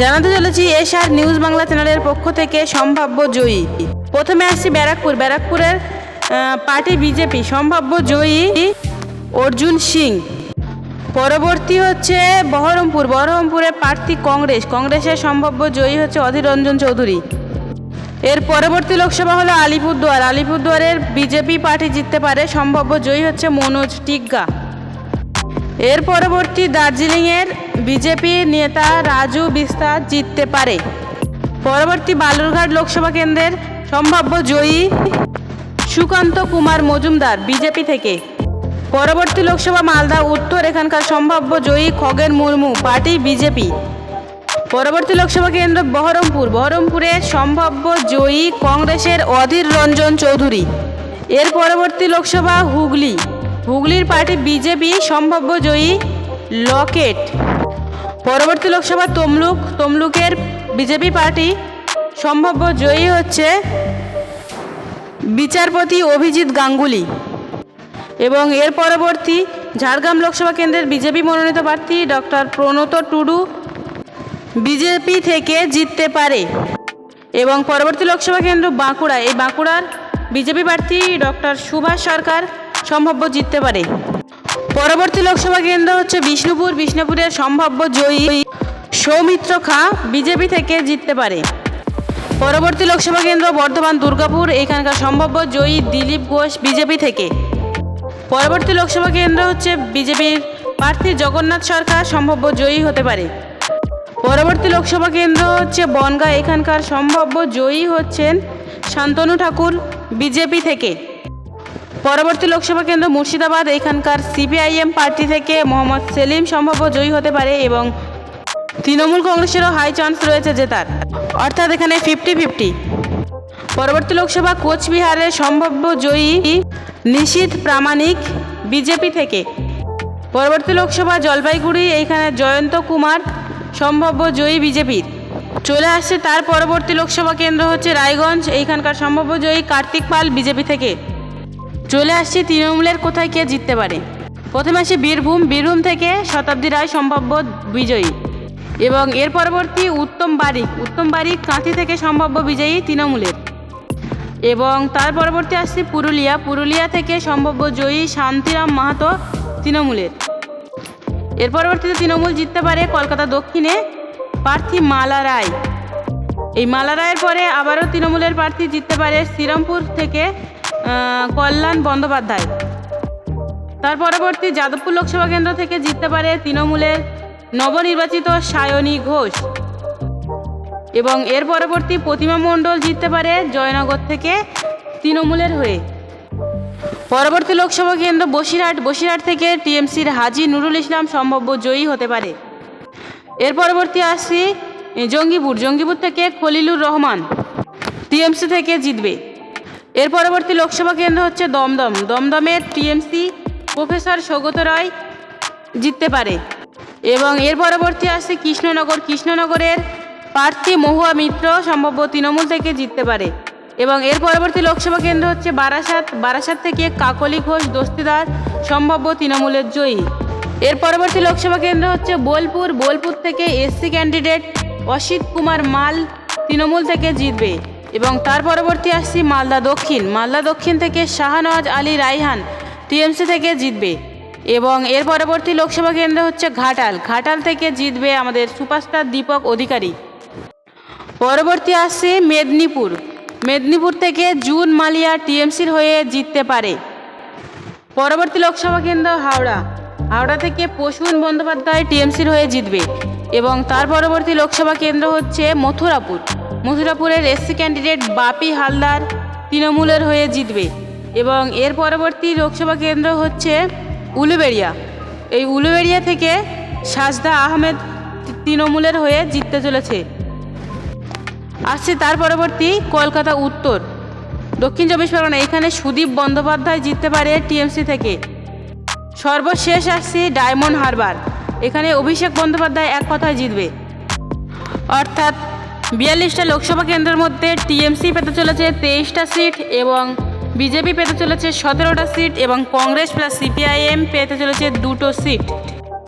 জানাতে চলেছি এশার নিউজ বাংলা চ্যানেলের পক্ষ থেকে সম্ভাব্য জয়ী। প্রথমে আসছি ব্যারাকপুর। ব্যারাকপুরের পার্টি বিজেপি। সম্ভাব্য জয়ী অর্জুন সিং। পরবর্তী হচ্ছে বহরমপুর। বহরমপুরের প্রার্থী কংগ্রেস। কংগ্রেসের সম্ভাব্য জয়ী হচ্ছে অধীর রঞ্জন চৌধুরী। এর পরবর্তী লোকসভা হলো আলিপুরদুয়ার। আলিপুরদুয়ারের বিজেপি পার্টি জিততে পারে। সম্ভাব্য জয়ী হচ্ছে মনোজ টিগ্গা। এর পরবর্তী দার্জিলিংয়ের বিজেপি নেতা রাজু বিস্তার জিততে পারে। পরবর্তী বালুরঘাট লোকসভা কেন্দ্রের সম্ভাব্য জয়ী সুকান্ত কুমার মজুমদার বিজেপি থেকে। পরবর্তী লোকসভা মালদা, উত্তর এখানকার সম্ভাব্য জয়ী খগেন মুর্মু পার্টি বিজেপি। পরবর্তী লোকসভা কেন্দ্র বহরমপুর। বহরমপুরের সম্ভাব্য জয়ী কংগ্রেসের অধীর রঞ্জন চৌধুরী। এর পরবর্তী লোকসভা হুগলি। হুগলির পার্টি বিজেপি সম্ভাব্য জয়ী লকেট। পরবর্তী লোকসভা তমলুক, তমলুকের বিজেপি পার্টি সম্ভাব্য জয়ী হচ্ছে বিচারপতি অভিজিৎ গাঙ্গুলি এবং এর পরবর্তী ঝাড়গ্রাম লোকসভা কেন্দ্রের বিজেপি মনোনীত প্রার্থী ডক্টর প্রণত টুডু বিজেপি থেকে জিততে পারে এবং পরবর্তী লোকসভা কেন্দ্র বাঁকুড়া। এই বাঁকুড়ার বিজেপি প্রার্থী ডক্টর সুভাষ সরকার সম্ভাব্য জিততে পারে। পরবর্তী লোকসভা কেন্দ্র হচ্ছে বিষ্ণুপুর। বিষ্ণুপুরের সম্ভাব্য জয়ী সৌমিত্র খাঁ বিজেপি থেকে জিততে পারে। পরবর্তী লোকসভা কেন্দ্র বর্ধমান, দুর্গাপুর। এখানকার সম্ভাব্য জয়ী দিলীপ ঘোষ বিজেপি থেকে। পরবর্তী লোকসভা কেন্দ্র হচ্ছে বিজেপির প্রার্থী জগন্নাথ সরকার, সম্ভাব্য জয়ী হতে পারে। পরবর্তী লোকসভা কেন্দ্র হচ্ছে বনগাঁ। এখানকার সম্ভাব্য জয়ী হচ্ছেন শান্তনু ঠাকুর বিজেপি থেকে। পরবর্তী লোকসভা কেন্দ্র মুর্শিদাবাদ, এখানকার সিপিআইএম পার্টি থেকে মোহাম্মদ সেলিম সম্ভাব্য জয়ী হতে পারে এবং তৃণমূল কংগ্রেসেরও হাই চান্স রয়েছে জেতার। অর্থাৎ এখানে ফিফটি ফিফটি পরবর্তী লোকসভা কোচবিহারের সম্ভাব্য জয়ী নিশীথ প্রামাণিক বিজেপি থেকে। পরবর্তী লোকসভা জলপাইগুড়ি এইখানে জয়ন্ত কুমার সম্ভাব্য জয়ী বিজেপির। চলে আসছে তার পরবর্তী লোকসভা কেন্দ্র হচ্ছে রায়গঞ্জ এইখানকার সম্ভাব্য জয়ী কার্তিক পাল বিজেপি থেকে। চলে আসছি তৃণমূলের কোথায় কে জিততে পারে? প্রথমে আসছে বীরভূম। বীরভূম থেকে শতাব্দী রায় সম্ভাব্য বিজয়ী। এবং এর পরবর্তী উত্তম বারিক। উত্তম বারিক কাঁথি থেকে সম্ভাব্য বিজয়ী তৃণমূলের। এবং তার পরবর্তী আসছে পুরুলিয়া। পুরুলিয়া থেকে সম্ভাব্য জয়ী শান্তিরাম মাহাতো তৃণমূলের। এর পরবর্তীতে তৃণমূল জিততে পারে কলকাতা দক্ষিণে প্রার্থী মালা রায়। এই মালা রায়ের পরে আবারও তৃণমূলের প্রার্থী জিততে পারে শ্রীরামপুর থেকে কল্যাণ বন্দ্যোপাধ্যায়। তার পরবর্তী যাদবপুর লোকসভা কেন্দ্র থেকে জিততে পারে তৃণমূলের নবনির্বাচিত সায়নী ঘোষ। এবং এর পরবর্তী প্রতিমা মণ্ডল জিততে পারে জয়নগর থেকে তৃণমূলের হয়ে। পরবর্তী লোকসভা কেন্দ্র বসিরহাট বসিরহাট থেকে টিএমসির হাজি নুরুল ইসলাম সম্ভাব্য জয়ী হতে পারে। এর পরবর্তী আসছি জঙ্গিপুর জঙ্গিপুর থেকে খলিলুর রহমান। টিএমসি থেকে জিতবে। এর পরবর্তী লোকসভা কেন্দ্র হচ্ছে দমদম। দমদমের টিএমসি প্রফেসর সৌগত রায় জিততে পারে। এবং এর পরবর্তী আসছে কৃষ্ণনগর। কৃষ্ণনগরের প্রার্থী মহুয়া মিত্র সম্ভাব্য তৃণমূল থেকে জিততে পারে। এবং এর পরবর্তী লোকসভা কেন্দ্র হচ্ছে বারাসাত। বারাসাত থেকে কাকলি ঘোষ দস্তিদার সম্ভাব্য তৃণমূলের জয়ী। এর পরবর্তী লোকসভা কেন্দ্র হচ্ছে বোলপুর। বোলপুর থেকে এসসি ক্যান্ডিডেট অসিত কুমার মাল তৃণমূল থেকে জিতবে। এবং তার পরবর্তী আসছি মালদা দক্ষিণ। মালদা দক্ষিণ থেকে শাহনওয়াজ আলী রাইহান টিএমসি থেকে জিতবে এবং এর পরবর্তী লোকসভা কেন্দ্র হচ্ছে ঘাটাল। ঘাটাল থেকে জিতবে আমাদের সুপারস্টার দীপক অধিকারী। পরবর্তী আসছে মেদিনীপুর। মেদিনীপুর থেকে জুন মালিয়া টিএমসির হয়ে জিততে পারে। পরবর্তী লোকসভা কেন্দ্র হাওড়া। হাওড়া থেকে পশুন বন্দ্যোপাধ্যায় টিএমসির হয়ে জিতবে এবং তার পরবর্তী লোকসভা কেন্দ্র হচ্ছে মথুরাপুর। মথুরাপুরের এসসি ক্যান্ডিডেট বাপি হালদার তৃণমূলের হয়ে জিতবে এবং এর পরবর্তী লোকসভা কেন্দ্র হচ্ছে উলুবেড়িয়া। এই উলুবেড়িয়া থেকে সাজদা আহমেদ তৃণমূলের হয়ে জিততে চলেছে। আসছে তার পরবর্তী কলকাতা উত্তর। দক্ষিণ চব্বিশ পরগনা, এখানে সুদীপ বন্দ্যোপাধ্যায় জিততে পারে টিএমসি থেকে। সর্বশেষ আসছে ডায়মন্ড হারবার, এখানে অভিষেক বন্দ্যোপাধ্যায় এক কথায় জিতবে। অর্থাৎ বিয়াল্লিশটা লোকসভা কেন্দ্রের মধ্যে টিএমসি পেতে চলেছে তেইশটা সিট এবং বিজেপি পেতে চলেছে সতেরোটা সিট এবং কংগ্রেস প্লাস সিপিআইএম পেতে চলেছে দুটো সিট।